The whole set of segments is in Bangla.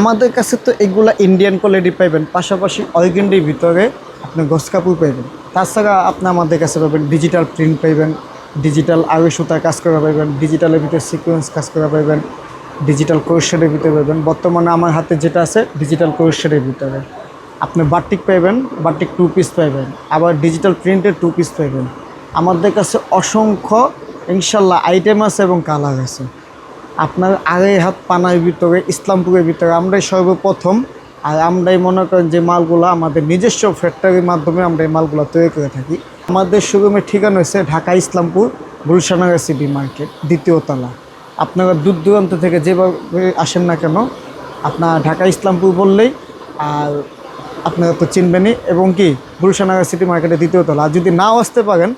আমাদের কাছে তো এগুলা ইন্ডিয়ান কোয়ালিটি পাইবেন, পাশাপাশি অর্গেন্ডির ভিতরে আপনি গস কাপড় পাইবেন। তাছাড়া আপনি আমাদের কাছে পাবেন ডিজিটাল প্রিন্ট পাইবেন ডিজিটাল আগে সুতার কাজ করা পাইবেন ডিজিটালের ভিতরে সিকোয়েন্স কাজ করা পাইবেন ডিজিটাল কোর্সের ভিতরে পাইবেন। বর্তমানে আমার হাতে যেটা আছে ডিজিটাল কোর্সের ভিতরে। আপনি বাটিক পাইবেন বাটিক টু পিস পাইবেন, আবার ডিজিটাল প্রিন্টের টু পিস পাইবেন। আমাদের কাছে অসংখ্য, ইনশাল্লাহ আইটেম আছে এবং কালার আছে। আপনার আড়াই হাত পানার ভিতরে, ইসলামপুরের ভিতরে আমরাই সর্বপ্রথম। আর আমরাই মনে করেন যে মালগুলো আমাদের নিজস্ব ফ্যাক্টরির মাধ্যমে আমরা এই মালগুলো তৈরি করে থাকি। আমাদের শোরুমের ঠিকানা হচ্ছে ঢাকা ইসলামপুর, গুলশানগর সিটি মার্কেট, দ্বিতীয় তলা। আপনারা দূর দূরান্ত থেকে যেভাবে আসেন না কেন, আপনার ঢাকা ইসলামপুর বললেই আর আপনারা তো চিনবেনই। এবং কি, গুলশানগর সিটি মার্কেটে দ্বিতীয় তলা। আর যদি নাও আসতে পারেন,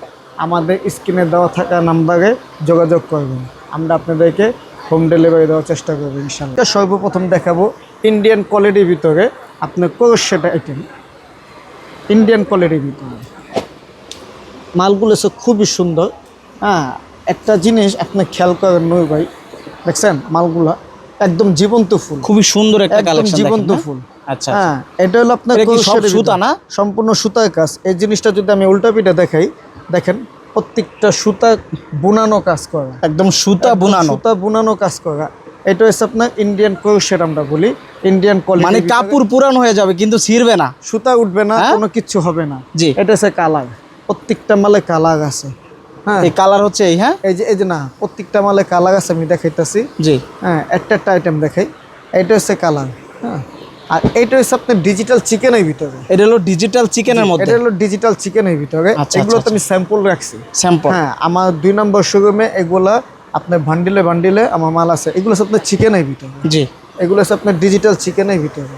আমাদের স্ক্রিনে দেওয়া থাকা নাম্বারে যোগাযোগ করবেন। আমরা আপনাদেরকে হোম ডেলিভারি দেওয়ার চেষ্টা করব ইনশাল্লাহ সর্বপ্রথম দেখাবো ইন্ডিয়ান কোয়ালিটির ভিতরে। আপনার কোরশেটা আইটেম ইন্ডিয়ান কোয়ালিটির ভিতরে। মালগুলো সব খুবই সুন্দর। হ্যাঁ একটা জিনিস আপনি খেয়াল করেন নই ভাই। দেখছেন মালগুলা? একদম জীবন্ত ফুল। খুবই সুন্দর একটা কালেকশন জীবন্ত ফুল। আচ্ছা হ্যাঁ এটা হলো আপনার সুতা না? সম্পূর্ণ সুতার কাজ। এই জিনিসটা যদি আমি উল্টা পিঠে দেখাই দেখেন প্রত্যেকটা সুতা বুনানো কাজ করা। একদম সুতা বুনানো। সুতা বুনানো কাজ করা। এটা হচ্ছে আপনার ইন্ডিয়ান ক্রোশের আমরা বলি। ইন্ডিয়ান কোয়ালিটি মানে কাপড় পুরান হয়ে যাবে কিন্তু ছিঁড়বে না। সুতা উঠবে না হ্যাঁ? কোনো কিছু হবে না। জি। এটা হচ্ছে কালার প্রত্যেকটা মালে কালার আছে। হ্যাঁ। এই কালার হচ্ছে এই হ্যাঁ? এই যে এই যে না প্রত্যেকটা মালে কালার আছে আমি দেখাইতেছি। জি। হ্যাঁ একটা একটা আইটেম দেখাই। এটা হচ্ছে কালার হ্যাঁ। আর এটা হচ্ছে আপনার ডিজিটাল চিকেনের ভিতরে। এটা হলো ডিজিটাল চিকেনের মধ্যে। এটা হলো ডিজিটাল চিকেনের ভিতরে। আচ্ছা, এগুলো তো আচ্ছা, আমি স্যাম্পল রাখছি। স্যাম্পল হ্যাঁ আমার দুই নম্বর শোরুমে এগুলা আপনার ভান্ডিলে ভান্ডিলে আমার মাল আছে। এগুলো হচ্ছে আপনার চিকেনের ভিতরে। জি। এগুলো হচ্ছে আপনার ডিজিটাল চিকেনের ভিতরে।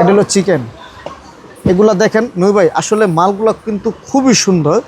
এটা হলো চিকেন এগুলা দেখেন নই ভাই আসলে মালগুলো কিন্তু খুবই সুন্দর।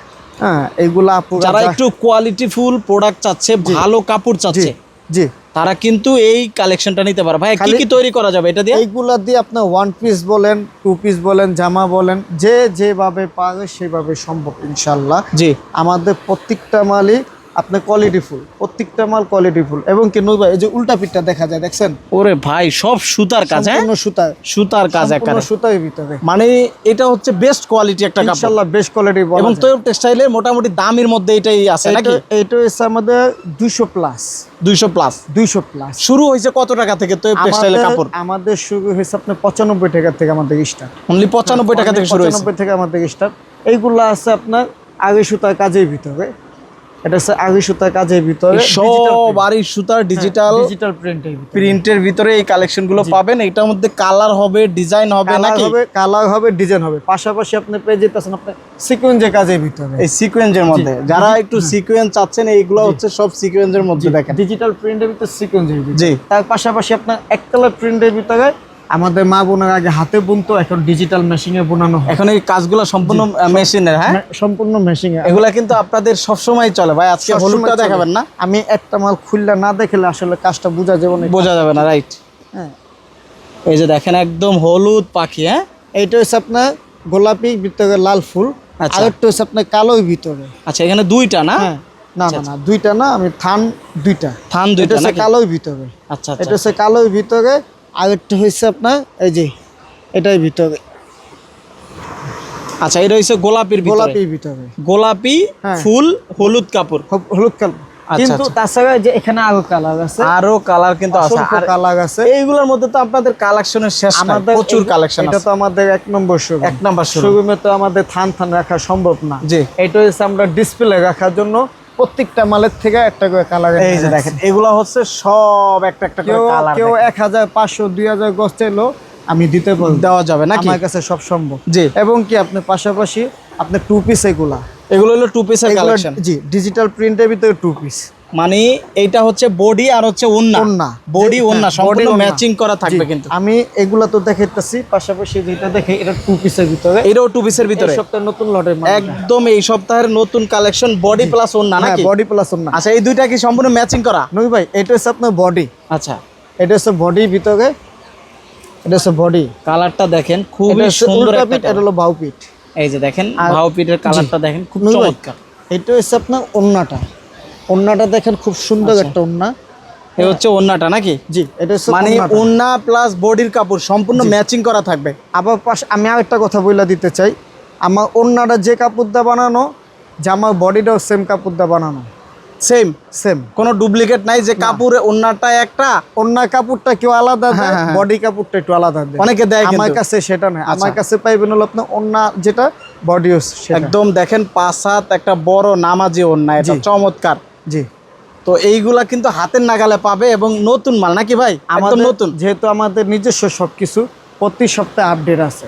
হ্যাঁ এগুলা যারা একটু কোয়ালিটি ফুল প্রোডাক্ট চাচ্ছে ভালো কাপড় চাচ্ছে। জি। তারা কিন্তু এই কালেকশনটা নিতে পারে ভাই কি কি তৈরি করা যাবে? এটা দিয়ে? এইগুলা দিয়ে আপনার ওয়ান পিস বলেন টু পিস বলেন জামা বলেন যে যেভাবে পারে সেভাবে সম্ভব ইনশাল্লাহ জি। আমাদের প্রত্যেকটা মালই আপনার কোয়ালিটি ফুল প্রত্যেকটা মাল কোয়ালিটি ফুল এবং কি নই ভাই এই যে উল্টা পিঠটা দেখা যায় দেখছেন? ওরে ভাই সব সুতার কাজ হ্যাঁ? সুতার সুতার কাজ একারে সুতার ভিতরে। মানে এটা হচ্ছে বেস্ট কোয়ালিটি একটা কাপড়। ইনশাল্লাহ বেস্ট কোয়ালিটি এবং তো টেক্সটাইলের মোটামুটি দামের মধ্যে এটাই আছে নাকি? এটা হচ্ছে আমাদের দুইশো প্লাস দুইশো প্লাস দুইশো প্লাস শুরু হয়েছে কত টাকা থেকে তো টেক্সটাইলের কাপড়? আমাদের শুরু হয়েছে আপনার পঁচানব্বই টাকা থেকে আমাদের স্টার্ট অনলি পঁচানব্বই টাকা থেকে শুরু হয়েছে। পঁচানব্বই থেকে আমাদের স্টার্ট এইগুলা আছে আপনার আগে সুতার কাজের ভিতরে। এটা হচ্ছে আগে সুতার কাজের ভিতরে সব বাড়ির সুতার ডিজিটাল ডিজিটাল প্রিন্টের প্রিন্টের ভিতরে। এই কালেকশনগুলো পাবেন। এটার মধ্যে কালার হবে ডিজাইন হবে নাকি? হবে কালার হবে ডিজাইন হবে। পাশাপাশি আপনি পেয়ে যেতেছেন আপনার সিকুয়েন্সের কাজের ভিতরে। এই সিকোয়েন্সের মধ্যে। যারা একটু সিকোয়েন্স চাচ্ছেন এইগুলো হচ্ছে সব সিকোয়েন্সের মধ্যে দেখেন। ডিজিটাল প্রিন্টের ভিতরে সিকুয়েন্সের ভিতরে। জি। তার পাশাপাশি আপনার এক কালার প্রিন্টের ভিতরে আমাদের মা বোনের আগে হাতে বুনতো এখন ডিজিটাল মেশিনে বোনানো হয়। এখন এই কাজগুলো সম্পূর্ণ মেশিনের হ্যাঁ? সম্পূর্ণ মেশিনে এগুলা কিন্তু আপনাদের সব সময় চলে ভাই আজকে হলুদটা দেখাবেন না? আমি একটা মাল খুললে না দেখলে আসলে কাজটা বোঝা যাবে না। বোঝা যাবে না রাইট হ্যাঁ। এই যে দেখেন একদম হলুদ পাখি হ্যাঁ? এইটা হচ্ছে আপনার গোলাপি ভিতরে লাল ফুল। আচ্ছা। আর একটা হচ্ছে আপনার কালোই ভিতরে। আচ্ছা এখানে দুইটা না? হ্যাঁ। না না না দুইটা না আমি থান দুইটা। থান দুইটা কালোই ভিতরে। আচ্ছা এটা আচ্ছা। হচ্ছে কালোই ভিতরে আর একটা হচ্ছে আপনার এই যে এটাই ভিতরে। আচ্ছা এটা হচ্ছে গোলাপির গোলাপির ভিতরে। গোলাপি হ্যাঁ। ফুল হলুদ কাপড়। হলুদ কালার আচ্ছা, কিন্তু আচ্ছা। তাছাড়া যে এখানে আরও কালার আছে। আরও কালার কিন্তু আছে। অসংখ্য আর কালার আছে। এইগুলোর মধ্যে তো আপনাদের কালেকশনের শেষ আমাদের প্রচুর কালেকশন এটা তো আমাদের এক নম্বর শোরুম এক নাম্বার শোরুমে তো আমাদের থান থান রাখা সম্ভব না। জি। এটা হচ্ছে আমরা ডিসপ্লে রাখার জন্য। প্রত্যেকটা মালের থেকে একটা করে কালার এই যে দেখেন এগুলো হচ্ছে সব একটা একটা করে কেউ কালার কেউ এক হাজার পাঁচশো দুই হাজার গছ চাইলো আমি দিতে পারব। দেওয়া যাবে না আমার কাছে সব সম্ভব। জি। এবং কি আপনি পাশাপাশি আপনি টু পিস এগুলা। এগুলো হলো টু পিসের কালেকশন জি ডিজিটাল প্রিন্টের ভিতরে টু পিস মানে এইটা হচ্ছে বডি আর হচ্ছে ওন্না ওন্না। বডি হ্যাঁ, ওন্না সম্পূর্ণ ম্যাচিং করা থাকবে কিন্তু। আমি এগুলা তো দেখাইতেছি পাশাপাশি যেটা দেখে এটা টু পিসের ভিতরে। এটাও টু পিসের ভিতরে। এই সপ্তাহে নতুন লটের একদম এই সপ্তাহের নতুন কালেকশন বডি প্লাস ওন্না হ্যাঁ নাকি? বডি প্লাস না আচ্ছা এই দুইটা কি সম্পূর্ণ ম্যাচিং করা? নই ভাই এটা হচ্ছে আপনার বডি আচ্ছা। এটা হচ্ছে বডি ভিতরে এটা হচ্ছে বডি কালারটা দেখেন খুবই সুন্দর একটা এটা হলো বাউ পিঠ। এই যে দেখেন ভাও কালারটা দেখেন খুব চমৎকার। এটা হচ্ছে আপনার ওন্নাটা ওন্নাটা দেখেন খুব সুন্দর আচ্ছা। একটা ওন্না। এ হচ্ছে ওন্নাটা নাকি? জি এটা মানে ওন্না প্লাস বডির কাপড় সম্পূর্ণ ম্যাচিং করা থাকবে। আবার পাশে আমি আরেকটা কথা বলে দিতে চাই। আমার ওড়নাটা যে কাপড় দিয়ে বানানো জামার বডিটাও সেম কাপড় দিয়ে বানানো। সেম সেম কোনো ডুপ্লিকেট নাই যে কাপড়ে ওন্নাটা একটা? ওড়নার কাপড়টা কেউ আলাদা দেয় হ্যাঁ, হ্যাঁ। বডি কাপড়টা একটু আলাদা দেয়। অনেকে দেয় আমার কাছে সেটা নয় আমার আচ্ছা। কাছে পাইবেন হলো আপনার ওড়না যেটা বডিও সেটা। একদম দেখেন পাঁচ হাত একটা বড় নামাজি ওন্না এটা চমৎকার। জি। তো এইগুলা কিন্তু হাতের নাগালে পাবে এবং নতুন মাল নাকি ভাই? আমাদের নতুন। যেহেতু আমাদের নিজস্ব সবকিছু প্রতি সপ্তাহে আপডেট আছে।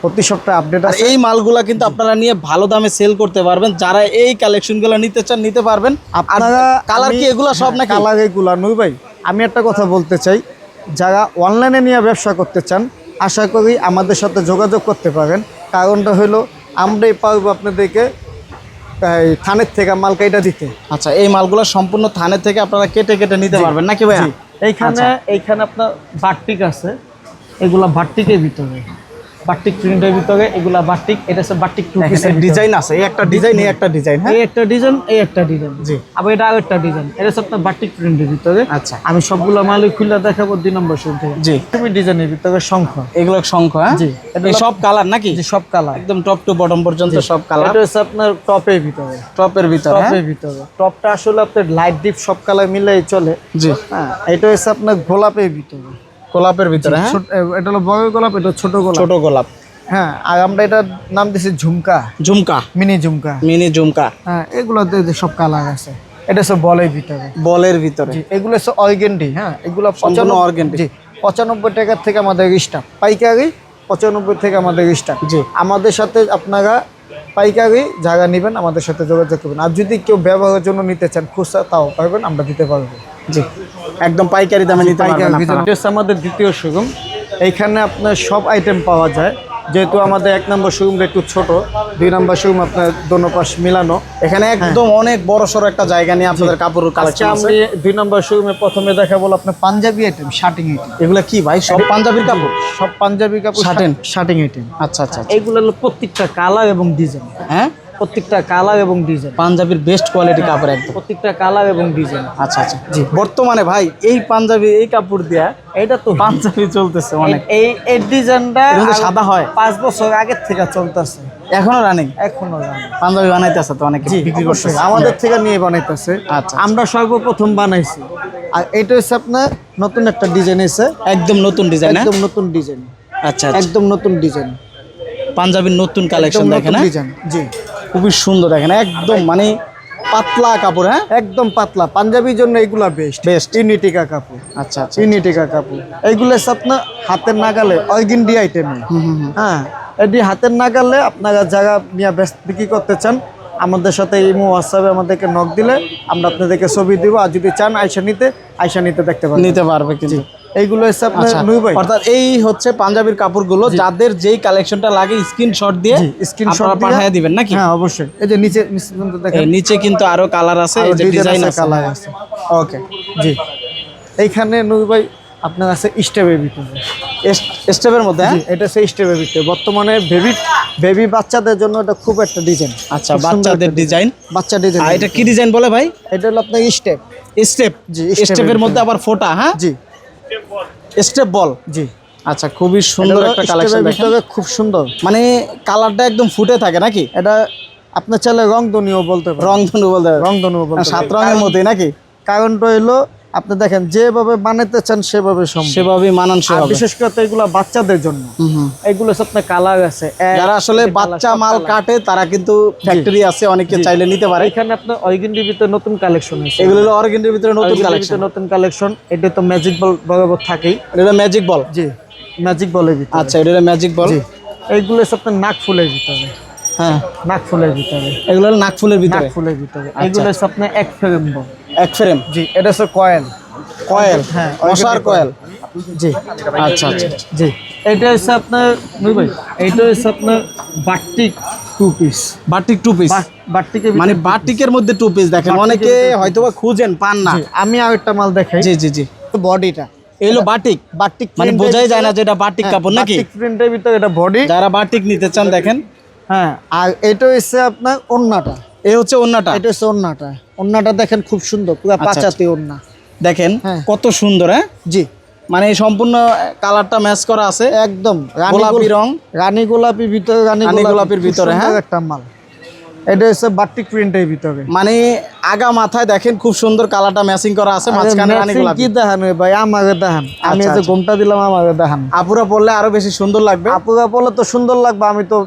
প্রতি সপ্তাহে আপডেট আছে। এই মালগুলা কিন্তু আপনারা নিয়ে ভালো দামে সেল করতে পারবেন। যারা এই কালেকশনগুলো নিতে চান নিতে পারবেন। আপনারা কালার কি এগুলা সব নাকি? কালার এগুলা নই ভাই। আমি একটা কথা বলতে চাই যারা অনলাইনে নিয়ে ব্যবসা করতে চান আশা করি আমাদের সাথে যোগাযোগ করতে পারেন কারণটা হলো আমরাই পারব আপনাদেরকে থানের থেকে মাল কাইটা দিতে। আচ্ছা এই মালগুলো সম্পূর্ণ থানের থেকে আপনারা কেটে কেটে নিতে পারবেন নাকি ভাইয়া? এইখানে এইখানে আপনার বাট্টিক আছে। এগুলো বাট্টিকের ভিতরে। বাট্টিক প্রিন্টের ভিতরে এগুলা বাট্টিক এটা হচ্ছে বাট্টিক টু পিসের ডিজাইন আছে এই একটা ডিজাইন এই একটা ডিজাইন হ্যাঁ? এই একটা ডিজাইন এই একটা ডিজাইন জি। আবার এটা আরেকটা ডিজাইন এটা হচ্ছে আপনার বাট্টিক প্রিন্টের ভিতরে। আচ্ছা। আমি সবগুলো মালই খুলে দেখাবো দুই নম্বর শুরু থেকে। জি। তুমি ডিজাইনের ভিতরে শঙ্খ। এগুলো শঙ্খ হ্যাঁ? জি। এই সব কালার নাকি? যে সব কালার একদম টপ টু বটম পর্যন্ত সব কালার এটা হচ্ছে আপনার টপের ভিতরে। টপের ভিতরে হ্যাঁ? টপের ভিতরে। টপটা আসলে আপনার লাইট ডিপ সব কালার মিলাই চলে। জি। হ্যাঁ এটা হচ্ছে আপনার গোলাপের ভিতরে। গোলাপের ভিতরে হ্যাঁ? এটা হলো বড় গোলাপ এটা ছোট গোলাপ। ছোট গোলাপ। হ্যাঁ আর আমরা এটার নাম দিয়েছি ঝুমকা। ঝুমকা। মিনি ঝুমকা। মিনি ঝুমকা। হ্যাঁ এগুলোতে যে সব কালার আছে। এটা হচ্ছে বলের ভিতরে। বলের ভিতরে। জি এগুলো হচ্ছে অর্গেন্ডি হ্যাঁ এগুলো organdy। জি পঁচানব্বই টাকার থেকে আমাদের স্টাফ পাইকারি পঁচানব্বই থেকে আমাদের স্টাফ জি। আমাদের সাথে আপনারা পাইকারি জায়গা নেবেন আমাদের সাথে যোগাযোগ করবেন। আর যদি কেউ ব্যবহারের জন্য নিতে চান খুচরা তাও পারবেন আমরা দিতে পারব। জি। একদম পাইকারি দামে নিতে পারবেন আমাদের দ্বিতীয় শোরুম এইখানে আপনার সব আইটেম পাওয়া যায়। যেহেতু আমাদের এক নম্বর শোরুমটা একটু ছোট দুই নম্বর শোরুম আপনার দোনো পাশ মিলানো। এখানে একদম অনেক বড় সড়ো একটা জায়গা নিয়ে আপনাদের কাপড় কালেকশন আছে। আমি দুই নম্বর শোরুমে প্রথমে দেখা দেখাবো আপনার পাঞ্জাবি আইটেম শার্টিং আইটেম এগুলা কি ভাই? সব পাঞ্জাবির কাপড়? সব পাঞ্জাবি কাপড় শার্টিং? শার্টিং আইটেম আচ্ছা আচ্ছা এগুলো হলো প্রত্যেকটা কালার এবং ডিজাইন হ্যাঁ? প্রত্যেকটা কালার এবং ডিজাইন। পাঞ্জাবির বেস্ট কোয়ালিটি কাপড় একদম। প্রত্যেকটা কালার এবং ডিজাইন। আচ্ছা আচ্ছা। জি। বর্তমানে ভাই এই পাঞ্জাবি এই কাপড় দিয়া এটা তো পাঞ্জাবি চলতেছে অনেক। এই এই ডিজাইনটা এটা সাদা হয়। পাঁচ বছর আগের থেকে চলতেছে। এখনও রানিং এখনও জানি পাঞ্জাবি বানাইতেছে তো অনেকে বিক্রি করছে আমাদের থেকে নিয়ে বানাইতেছে। আচ্ছা। আমরা সর্বপ্রথম বানাইছি। আর এটা হচ্ছে আপনার নতুন একটা ডিজাইন এসে। একদম নতুন ডিজাইন একদম নতুন ডিজাইন আচ্ছা আচ্ছা। একদম নতুন ডিজাইন পাঞ্জাবির নতুন কালেকশন দেখেন হ্যাঁ? ডিজাইন জি। খুবই সুন্দর দেখেন একদম মানে পাতলা কাপড় হ্যাঁ? একদম পাতলা। পাঞ্জাবির জন্য এগুলা বেস্ট বেস্ট ইউনিটিকা কাপড়। আচ্ছা আচ্ছা ইউনিটিকা কাপড়। এইগুলো আপনার হাতের নাগালে অর্গিন্ডি আইটেম হ্যাঁ এটি হাতের নাগালে আপনারা জায়গা নিয়ে ব্যস্ত বিক্রি করতে চান আমাদের সাথে ইমো হোয়াটসঅ্যাপে আমাদেরকে নক দিলে আমরা আপনাদেরকে ছবি দিব। আর যদি চান আয়সা নিতে আয়সা নিতে দেখতে পারেন নিতে পারবে কিন্তু। এইগুলো হচ্ছে আপনার আচ্ছা নুই ভাই অর্থাৎ এই হচ্ছে পাঞ্জাবির কাপড়গুলো যাদের যেই কালেকশনটা লাগে স্ক্রিনশট দিয়ে স্ক্রিনশট পাঠিয়ে দিবেন নাকি? হ্যাঁ অবশ্যই। এই যে নিচে নিচে দেখেন। নিচে কিন্তু আরও কালার আছে এই যে ডিজাইন আছে কালার আছে। ওকে জি। এইখানে নুই ভাই আপনার আছে স্টেপের ভিতরে স্টেপের মধ্যে হ্যাঁ? এটা সেই স্টেপের ভিতরে বর্তমানে বেবি বেবি বাচ্চাদের জন্য এটা খুব একটা ডিজাইন আচ্ছা বাচ্চাদের ডিজাইন বাচ্চা ডিজাইন এটা কি ডিজাইন বলে ভাই? এটা হলো আপনার স্টেপ স্টেপ জি, স্টেপের মধ্যে আবার ফোটা হ্যাঁ? জি। স্টেপ বল জি। আচ্ছা খুবই সুন্দর একটা কালেকশন দেখেন। খুব সুন্দর। মানে কালারটা একদম ফুটে থাকে নাকি? এটা আপনার চাইলে রং দনীয় বলতে পারেন। রং ধনু বলতে। রং ধনু বলতে সাত রঙের মধ্যে নাকি? কারণটা হলো আপনি দেখেন যেভাবে বানাইতে চান সেভাবে মানানসই হবে। বিশেষ করে এগুলো বাচ্চাদের জন্য। এগুলো আপনার কালার আছে যারা আসলে বাচ্চা মাল কাটে তারা কিন্তু ফ্যাক্টরি আছে অনেকে চাইলে নিতে পারে। এখানে আপনার অর্গেন্ডির ভিতরে নতুন কালেকশন আছে এগুলো হলো অর্গেন্ডের ভিতরে নতুন কালেকশন নতুন কালেকশন এটা তো ম্যাজিক বল বরাবর থাকেই। এটা ম্যাজিক বল জি ম্যাজিক বলের ভিতরে। আচ্ছা এটা ম্যাজিক বল এইগুলো আপনার নাক ফুলের ভিতরে। হ্যাঁ। নাক ফুলের ভিতরে। এগুলো নাক ভিতরে। ফুলের ভিতরে। এগুলো হচ্ছে আপনার এক ফ্রেম বল এক ফ্রেম? জি এটা হচ্ছে কয়েল। কয়েল? হ্যাঁ, মশার কয়েল? জি। আচ্ছা আচ্ছা। জি এটা হচ্ছে আপনার নুই ভাই এইটা হচ্ছে আপনার batik two piece batik two piece বাটিকের মানে বাটিকের মধ্যে টু পিস দেখেন অনেকে হয়তোবা খুঁজেন পান না। আমি আর একটা মাল দেখাই। জি জি জি। বডিটা এই হলো বাটিক। বাটিক মানে বোঝাই যায় না যে এটা বাটিক হ্যাঁ, কাপড় নাকি? বাটিক প্রিন্টের ভিতরে এটা বডি যারা বাটিক নিতে চান দেখেন। হ্যাঁ আর এটা হচ্ছে আপনার ওন্নাটা। এই হচ্ছে অন্যটা এটা হচ্ছে ওন্নাটা। ওন্নাটা দেখেন খুব সুন্দর পুরো আচ্ছা, পাঁচাতে ওন্না। দেখেন হ্যাঁ। কত সুন্দর হ্যাঁ? জি। মানে সম্পূর্ণ কালারটা ম্যাচ করা আছে। একদম রানী গোলাপি রং। রানী গোলাপি ভিতরে রানী রানী গোলাপি গোলাপির ভিতরে, হ্যাঁ? একটা মাল। এটা হচ্ছে বাটিক প্রিন্টের ভিতরে। মানে আগা মাথায় দেখেন খুব সুন্দর কালারটা ম্যাচিং করা আছে মাঝখানে রানী গোলাপি। কি দেখান ভাই? আমাকে দেখান। আমি আচ্ছা, যে আচ্ছা। দিলাম আমাকে দেখান। আপুরা পড়লে আরও বেশি সুন্দর লাগবে। আপুরা পড়লে তো সুন্দর লাগবে আমি তো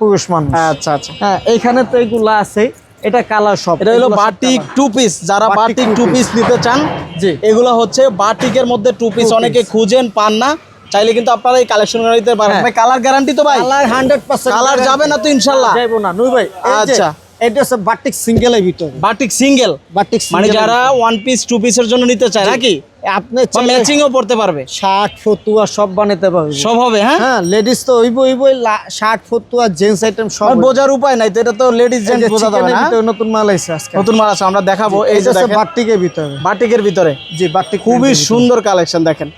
পুরুষ মানুষ। আচ্ছা আচ্ছা। হ্যাঁ এইখানে তো আছে। এটা কালার এটা হলো বাটিক টু পিস যারা বাটিক টু পিস নিতে চান জি। এগুলো হচ্ছে বাটিকের মধ্যে টু পিস অনেকে। খুঁজেন পান না। চাইলে কিন্তু আপনারা এই কালেকশন নিতে পারেন। কালার গ্যারান্টি তো ভাই। কালার হান্ড্রেড পার্সেন্ট কালার যাবে না তো ইনশাল্লাহ? যাব না। নুই ভাই আচ্ছা। এটা হচ্ছে বাটিক সিঙ্গেলের ভিতরে। Batik single? বাটিক মানে যারা ওয়ান পিস টু পিসের জন্য নিতে চায় নাকি? আপনি ম্যাচিংও পড়তে পারবে? শার্ট ফতুয়া সব বানাতে পারবে। সব হবে হ্যাঁ? হ্যাঁ লেডিস তো ওইবই শার্ট ফতুয়া জেন্টস আইটেম সব বোঝার উপায় নাই তো এটা তো লেডিস জেন্টস যে বোঝা যাবে না? নতুন মাল আইছে আজকে। নতুন মাল আছে আমরা দেখাবো। এই যে বাটিকের ভিতরে। বাটিকের ভিতরে। জি বাটিক খুবই। সুন্দর কালেকশন দেখেন।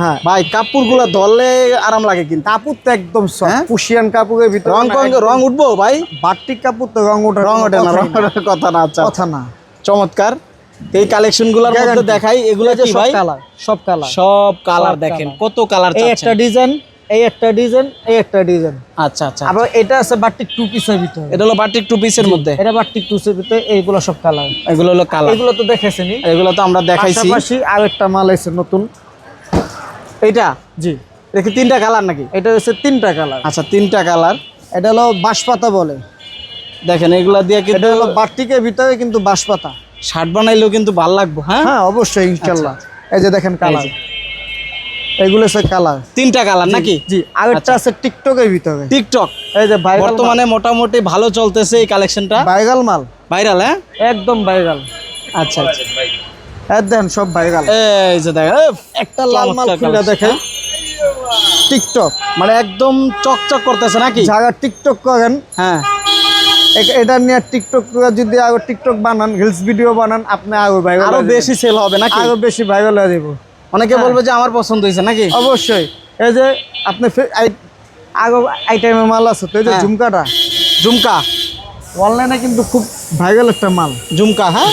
হ্যাঁ। ভাই কাপড়গুলো ধরলে আরাম লাগে কিন্তু। কাপড় তো একদম সফট হ্যাঁ? পুশিয়ান কাপড়ের ভিতরে রং না, কং রং উঠবো ভাই? বাটিক কাপড় তো রং ওঠে রং ওঠে না কথা না আচ্ছা। কথা না। চমৎকার। এই কালেকশনগুলোর মধ্যে দেখাই এগুলো যে সব কালার সব কালার। সব কালার দেখেন কত কালার এই একটা ডিজাইন এই একটা ডিজাইন এই একটা ডিজাইন। আচ্ছা আচ্ছা আবার এটা আছে বাটিক টু পিসের ভিতরে। এটা হলো বাটিক টু পিসের মধ্যে? এটা বাটিক টু পিসের ভিতরে এইগুলো সব কালার। এগুলো হলো কালার। এগুলো তো দেখেছেনি এগুলো তো আমরা দেখাইছি। পাশাপাশি আর একটা মাল আছে নতুন। এইটা জি। দেখি তিনটা কালার নাকি? এটা হচ্ছে তিনটা কালার। আচ্ছা তিনটা কালার। এটা হলো বাঁশপাতা বলে। দেখেন এগুলা দিয়ে কিন্তু এটা হলো বাটিকের ভিতরে কিন্তু বাঁশপাতা। শার্ট বানাইলেও কিন্তু ভালো লাগবে হ্যাঁ? হ্যাঁ অবশ্যই ইনশাল্লাহ। এই যে দেখেন কালার। এগুলো হচ্ছে কালার। তিনটা কালার নাকি? জি। আরেকটা আছে টিকটকের ভিতরে। টিকটক। এই যে ভাইরাল বর্তমানে মোটামুটি ভালো চলতেছে এই কালেকশনটা? ভাইরাল মাল। ভাইরাল হ্যাঁ? একদম ভাইরাল। আচ্ছা আচ্ছা। দেন সব ভাইরাল এই যে দেখেন একটা লাল মাল খুলে দেখেন। টিকটক মানে একদম চকচক করতেছে নাকি? যারা টিকটক করেন হ্যাঁ। এটা নিয়ে টিকটক যদি আরও টিকটক বানান রিলস ভিডিও বানান আপনি আরও ভাইরাল আরও বেশি সেল হবে নাকি? আরও বেশি ভাইরাল হয়ে যাব অনেকে বলবে যে আমার পছন্দ হয়েছে নাকি? অবশ্যই। এই যে আপনি আরও আইটেমের মাল আছে তো এই যে হ্যাঁ। ঝুমকাটা। ঝুমকা। অনলাইনে কিন্তু খুব ভাইরাল একটা মাল। ঝুমকা হ্যাঁ?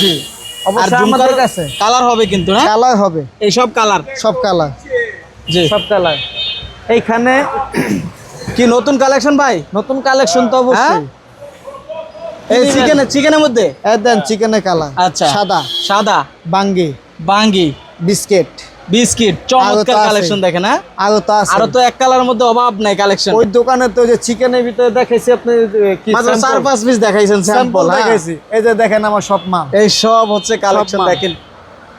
অবশ্যই আমাদের কাছে। কালার হবে কিন্তু হ্যাঁ কালার হবে। এই সব কালার? সব কালার। জি। সব কালার। এইখানে কি নতুন কালেকশন ভাই? নতুন কালেকশন তো অবশ্যই। এই চিকেনের চিকেনের মধ্যে? দেন চিকেনের কালার। আচ্ছা। সাদা। সাদা? বাঙ্গি। বাঙ্গি। বিস্কিট। বিস্কিট চমৎকার। কালেকশন দেখেন হ্যাঁ? আরও তো আছে। আরও তো এক কালারের মধ্যে অভাব নাই কালেকশন ওই দোকানে তো যে চিকেনের ভিতরে দেখাইছি আপনি কি মাত্র চার পাঁচ পিস দেখাইছেন স্যাম্পল দেখাইছি। এই যে দেখেন আমার সব মাল। এই সব হচ্ছে কালেকশন দেখেন।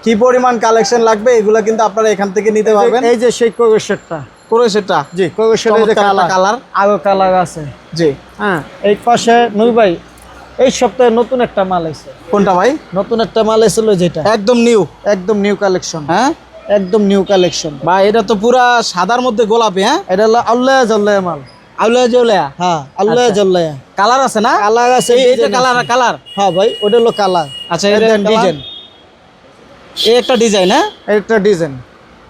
কি পরিমাণ কালেকশন লাগবে এগুলো কিন্তু আপনারা এখান থেকে নিতে পারবেন। এই যে সেই কোগোশেটটা করে সেটা জি কোগোশেটের যে কালার কালার আরও কালার আছে। জি। হ্যাঁ এই পাশে নুই ভাই এই সপ্তাহে নতুন একটা মাল আছে কোনটা ভাই? নতুন একটা মাল এসেছিল যেটা। একদম নিউ একদম নিউ কালেকশন হ্যাঁ? একদম নিউ কালেকশন বা এটা তো পুরা সাদার মধ্যে গোলাপি হ্যাঁ? এটা হলো আল্লাহ জল্লাহ মাল। আউলা জৌলিয়া হ্যাঁ আল্লাহ। জল্লাহ কালার আছে না? কালার আছে এই- এইটা কালার কালার হ্যাঁ ভাই ওটা হলো কালার আচ্ছা এটা ডিজাইন এই একটা ডিজাইন হ্যাঁ? একটা ডিজাইন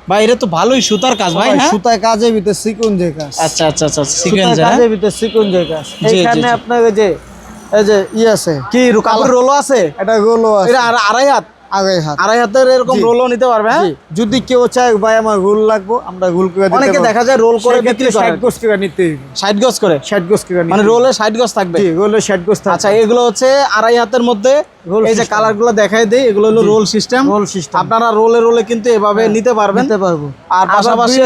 ভাই এটা তো ভালোই সুতার কাজ ভাই হ্যাঁ? সুতায় কাজের ভিতরে সিকুন যে কাজ। আচ্ছা আচ্ছা আচ্ছা সিকোয়েন্স হ্যাঁ? কাজের ভিতরে সিকুন যে কাজ এখানে আপনার ওই যে এই যে ই আছে। কি কাপড় রোলও আছে? এটা গোলো আছে। এটা আড়াই হাত? আগে হাত। আড়াই হাতের এরকম রোলও নিতে পারবে হ্যাঁ? যদি কেউ চায় ভাই আমার রোল লাগবো আমরা রোল করে অনেকে দেখা যায় রোল করে বিক্রি করে। 60 গোছ করে নিতে হইবে ষাট করে? 60 গোছ করে মানে রোলে ষাট গজ থাকবে? জি রোলে 60 গোছ থাকে আচ্ছা এগুলো হচ্ছে আড়াই হাতের মধ্যে। এই যে system। দেখাই দেই এগুলো হলো রোল সিস্টেম রোল সিস্টেম আপনারা রোলে রোলে কিন্তু এভাবে নিতে পারবেন। নিতে পারব। আর পাশাপাশি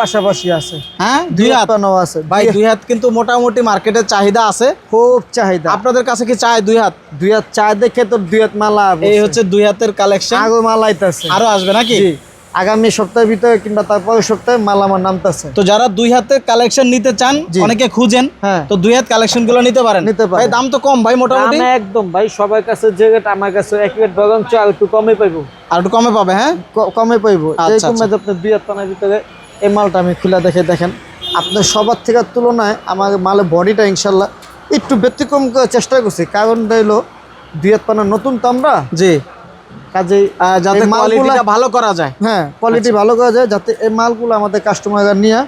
পাশাপাশি আছে। হ্যাঁ দুই হাত? পানাও আছে। ভাই দুই হাত কিন্তু মোটামুটি মার্কেটের চাহিদা আছে। খুব চাহিদা। আপনাদের কাছে কি চায় দুই হাত? দুই হাত চা দেখে তো দুই হাত মালা এই হচ্ছে দুই হাতের কালেকশন আগো মালা আইতাছে। আরও আসবে নাকি? আগামী সপ্তাহের ভিতরে কিংবা তারপরের সপ্তাহে মাল আমার নামতাছে। তো যারা দুই হাতের কালেকশন নিতে চান অনেকে খুঁজেন হ্যাঁ। তো দুই হাত কালেকশনগুলো নিতে পারেন। নিতে পারেন। ভাই দাম তো কম ভাই মোটামুটি? দামে একদম ভাই সবার কাছে যে রেট আমার কাছে এক রেট বরঞ্চ আর একটু কমে পাইবো। আর একটু কমে পাবে হ্যাঁ? কমে পাইবো। এরকম। আপনি দুই হাত পানার ভিতরে এই মালটা আমি খুলে দেখে দেখেন। আপনার সবার থেকে তুলনায় আমার মালের বডিটা ইনশাল্লাহ একটু ব্যতিক্রম করার চেষ্টা করছি। কারণ হলো দুই হাত পানা নতুন তো আমরা জি। কাজেই যাতে কোয়ালিটিটা ভালো করা যায়। হ্যাঁ কোয়ালিটি ভালো করা যায় যাতে এই মালগুলো আমাদের কাস্টমাররা নিয়ে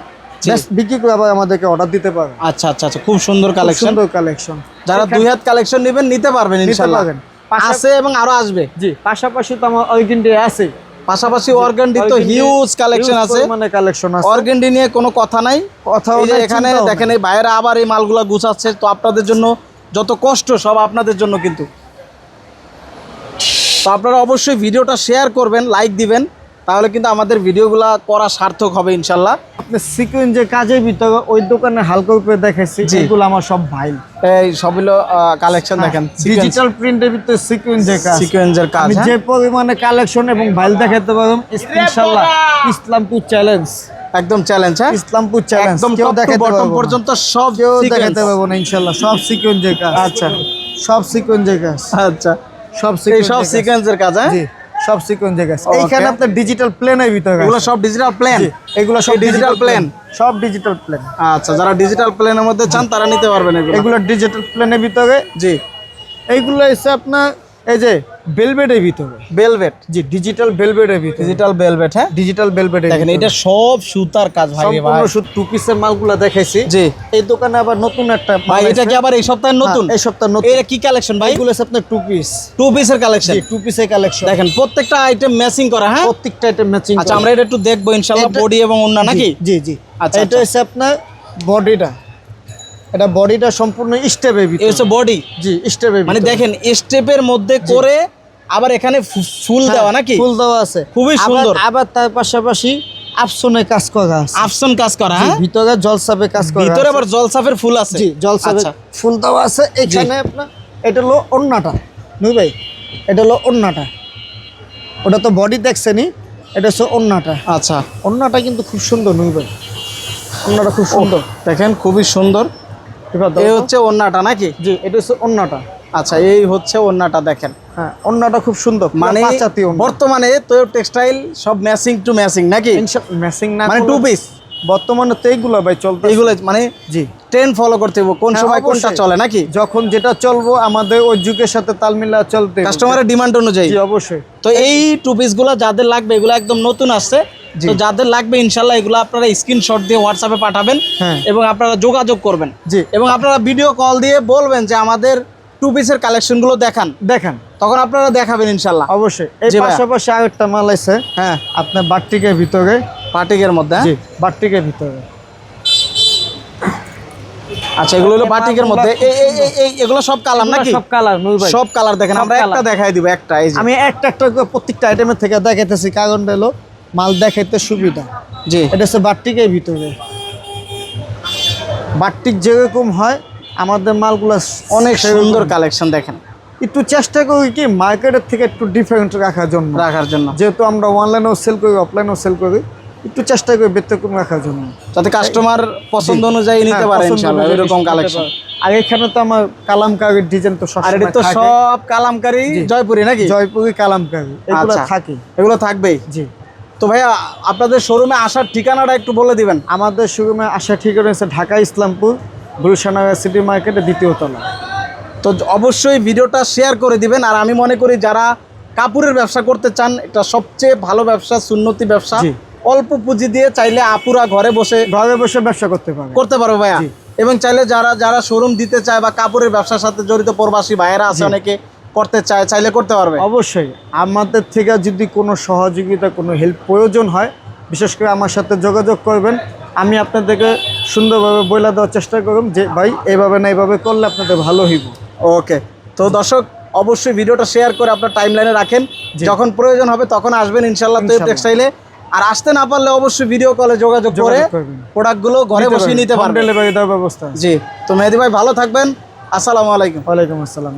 বিক্রি করে আবার আমাদেরকে অর্ডার দিতে পারে আচ্ছা আচ্ছা আচ্ছা খুব সুন্দর কালেকশন সুন্দর কালেকশন যারা দুই হাত কালেকশন নেবেন নিতে পারবেন ইনশাআল্লাহ আছে এবং আরও আসবে। জি পাশাপাশি তো আমার আছে। পাশাপাশি অর্গানডি তো হিউজ কালেকশন আছে। পরিমাণে কালেকশন আছে। অর্গানডি নিয়ে কোনো কথা নাই। যে এখানে দেখেন এই বাইরে আবার এই মালগুলা গুছাচ্ছে। তো আপনাদের জন্য যত কষ্ট সব আপনাদের জন্য কিন্তু। তো আপনারা অবশ্যই ভিডিওটা শেয়ার করবেন লাইক দিবেন তাহলে কিন্তু আমাদের ভিডিওগুলা করা সার্থক হবে ইনশাল্লাহ। আপনি যে কাজের ভিতরে ওই দোকানে হালকা উপরে দেখাইছি এগুলো আমার সব ভাই এই সবগুলো কালেকশন দেখেন ডিজিটাল প্রিন্টের ভিতরে সিকুয়েন্স যে কাজ। সিকোয়েন্সের কাজ আমি হ্যাঁ? যে পরিমাণে কালেকশন এবং ভাইল দেখাতে পারলাম ইনশাআল্লাহ ইসলামপুর চ্যালেঞ্জ একদম চ্যালেঞ্জ হ্যাঁ? ইসলামপুর চ্যালেঞ্জ একদম কেউ দেখাতে পারব পর্যন্ত সব কেউ দেখাতে পারব না ইনশাআল্লাহ সব সিকুয়েন্সের কাজ। আচ্ছা। সব সিকুয়েন্সের কাজ। আচ্ছা। সব সিকোয়েন্স সব সিকোয়েন্সের কাজ। হ্যাঁ? সব সিকোয়েন্সের কাজ. এইখানে আপনার ডিজিটাল প্লেনের ভিতরে এগুলো সব ডিজিটাল প্ল্যান এগুলো সব ডিজিটাল প্লেন সব ডিজিটাল প্লেন আচ্ছা যারা ডিজিটাল প্ল্যানের মধ্যে চান তারা নিতে পারবেন এগুলো। এগুলো ডিজিটাল প্লেনের ভিতরে। জি। এইগুলো এসে আপনার এই যে বেলবেডের ভিতরে। বেলভেট জি ডিজিটাল বেলবেডের ভিতরে। ডিজিটাল বেলভেট হ্যাঁ? ডিজিটাল বেলবেডের দেখেন এটা সব সুতার কাজ ভাই সম্পূর্ণ শুধু টু পিসের মালগুলো দেখাইছি। জি। এই দোকানে আবার নতুন একটা ভাই এটা কি আবার এই সপ্তাহে নতুন? এই সপ্তাহ নতুন। এটা কি কালেকশন ভাই? এইগুলো হচ্ছে আপনার টু পিস টু পিসের কালেকশন টু পিসের কালেকশন দেখেন প্রত্যেকটা আইটেম ম্যাচিং করা হ্যাঁ? প্রত্যেকটা এটা ম্যাচিং আচ্ছা আমরা এটা একটু দেখব ইনশাআল্লাহ বডি এবং অন্য নাকি? জি জি। আচ্ছা, এটা আচ্ছা। হচ্ছে আপনার বডিটা এটা বডিটা সম্পূর্ণ স্টেপের এই হচ্ছে বডি জি স্টেপের মানে দেখেন স্টেপের মধ্যে করে আবার এখানে ফুল দেওয়া নাকি? হ্যাঁ, ফুল দেওয়া আছে। খুবই সুন্দর। আবার তার পাশাপাশি আফসনে কাজ করা আছে। আফসন কাজ করা হ্যাঁ? ভিতরে জলসাপে কাজ করা ভিতরে আবার জলসাফের ফুল আছে। জি জলসাপে আচ্ছা। ফুল দেওয়া আছে। এখানে আপনার এটা হলো অন্যটা নুই ভাই এটা হলো অন্যটা ওটা তো বডি দেখছেনি এটা হচ্ছে অন্যটা আচ্ছা। অন্যটা কিন্তু খুব সুন্দর নুই ভাই। অন্যটা খুব সুন্দর। দেখেন খুবই সুন্দর। এই হচ্ছে ওন্নাটা নাকি? জি এটা হচ্ছে অন্যটা আচ্ছা এই হচ্ছে ওন্নাটা দেখেন। হ্যাঁ অন্যটা খুব সুন্দর মানে বর্তমানে তো টেক্সটাইল সব ম্যাচিং টু ম্যাচিং নাকি? ম্যাচিং না মানে টু পিস বর্তমানে তো এইগুলো ভাই চলতে এইগুলো মানে জি। ট্রেন্ড ফলো করতে হবে কোন হ্যাঁ, সময় কোনটা চলে নাকি? যখন যেটা চলবো আমাদের ওই যুগের সাথে তাল মিলা চলতে কাস্টমারের ডিমান্ড অনুযায়ী। অবশ্যই। তো এই টু পিসগুলো যাদের লাগবে এগুলো একদম নতুন আসছে। তো যাদের লাগবে ইনশাল্লাহ এগুলো আপনারা স্ক্রিনশট দিয়ে হোয়াটসঅ্যাপে পাঠাবেন হ্যাঁ। এবং আপনারা যোগাযোগ করবেন। এবং আপনারা ভিডিও কল দিয়ে বলবেন যে আমাদের টু পিসের কালেকশনগুলো দেখান। দেখান। তখন আপনারা দেখাবেন ইনশাল্লাহ। অবশ্যই। এই। পাশাপাশি আরেকটা মাল আছে। হ্যাঁ। আপনার বাট্টিকের ভিতরে। পাটিকের মধ্যে হ্যাঁ? জি বাট্টিকের ভিতরে। আচ্ছা এগুলো হলো বাটিকের মধ্যে। এগুলো সব কালার নাকি? সব কালার সব কালার দেখেন। আমরা একটা। দেখাই দিব একটা এই আমি একটা একটা প্রত্যেকটা আইটেমের থেকে দেখাইতেছি। কারণটা হলো মাল দেখাইতে সুবিধা। জি। এটা হচ্ছে বাট্টিকের ভিতরে। বাট্টিক যেরকম হয় আমাদের মালগুলো অনেক সুন্দর কালেকশন দেখেন। একটু চেষ্টা করি কি মার্কেটের থেকে একটু ডিফারেন্ট রাখার জন্য। রাখার জন্য। যেহেতু আমরা অনলাইনেও সেল করি অফলাইনেও সেল করি একটু চেষ্টা করি ব্যতিক্রম রাখার জন্য। যাতে কাস্টমার পছন্দ অনুযায়ী নিতে হ্যাঁ, পারে ইনশাআল্লাহ এরকম কালেকশন আর এখানে তো আমার কালামকারীর ডিজাইন তো আর এটা তো সব কালামকারী। জয়পুরি নাকি? জয়পুরি কালামকারী এগুলো আচ্ছা। থাকে। এগুলো থাকবেই? জি। তো ভাইয়া আপনাদের শোরুমে আসার ঠিকানাটা একটু বলে দিবেন। আমাদের শোরুমে আসার ঠিকানা হচ্ছে ঢাকা ইসলামপুর গুলশানগর সিটি মার্কেটে দ্বিতীয় তলা। তো অবশ্যই ভিডিওটা শেয়ার করে দিবেন আর আমি মনে করি যারা কাপড়ের ব্যবসা করতে চান এটা সবচেয়ে ভালো ব্যবসা সুন্নতি ব্যবসা। অল্প পুঁজি দিয়ে চাইলে আপুরা ঘরে বসে ঘরে বসে ব্যবসা করতে পারে। করতে পারো ভাইয়া। এবং চাইলে যারা যারা শোরুম দিতে চায় বা কাপড়ের ব্যবসার সাথে জড়িত প্রবাসী ভাইয়েরা আছে অনেকে করতে চায় চাইলে করতে পারবে। অবশ্যই। আমাদের থেকে যদি কোনো সহযোগিতা কোনো হেল্প প্রয়োজন হয় বিশেষ করে আমার সাথে যোগাযোগ করবেন আমি আপনাদেরকে সুন্দরভাবে বইলা দেওয়ার চেষ্টা করব যে ভাই এইভাবে না এইভাবে করলে আপনাদের ভালো হইব। ওকে। তো দর্শক অবশ্যই ভিডিওটা শেয়ার করে আপনার টাইম লাইনে রাখেন। যখন প্রয়োজন হবে তখন আসবেন ইনশাল্লাহ তো ইনশাল্লাহ। টেক্সটাইলে আর আসতে না পারলে অবশ্যই ভিডিও কলে যোগাযোগ করে করবেন। প্রোডাক্টগুলো ঘরে বসে নিতে পারবেন। ডেলিভারি দেওয়ার ব্যবস্থা জি। তো মেহেদি ভাই ভালো থাকবেন। আসসালামু আলাইকুম। ওয়ালাইকুম আসসালাম।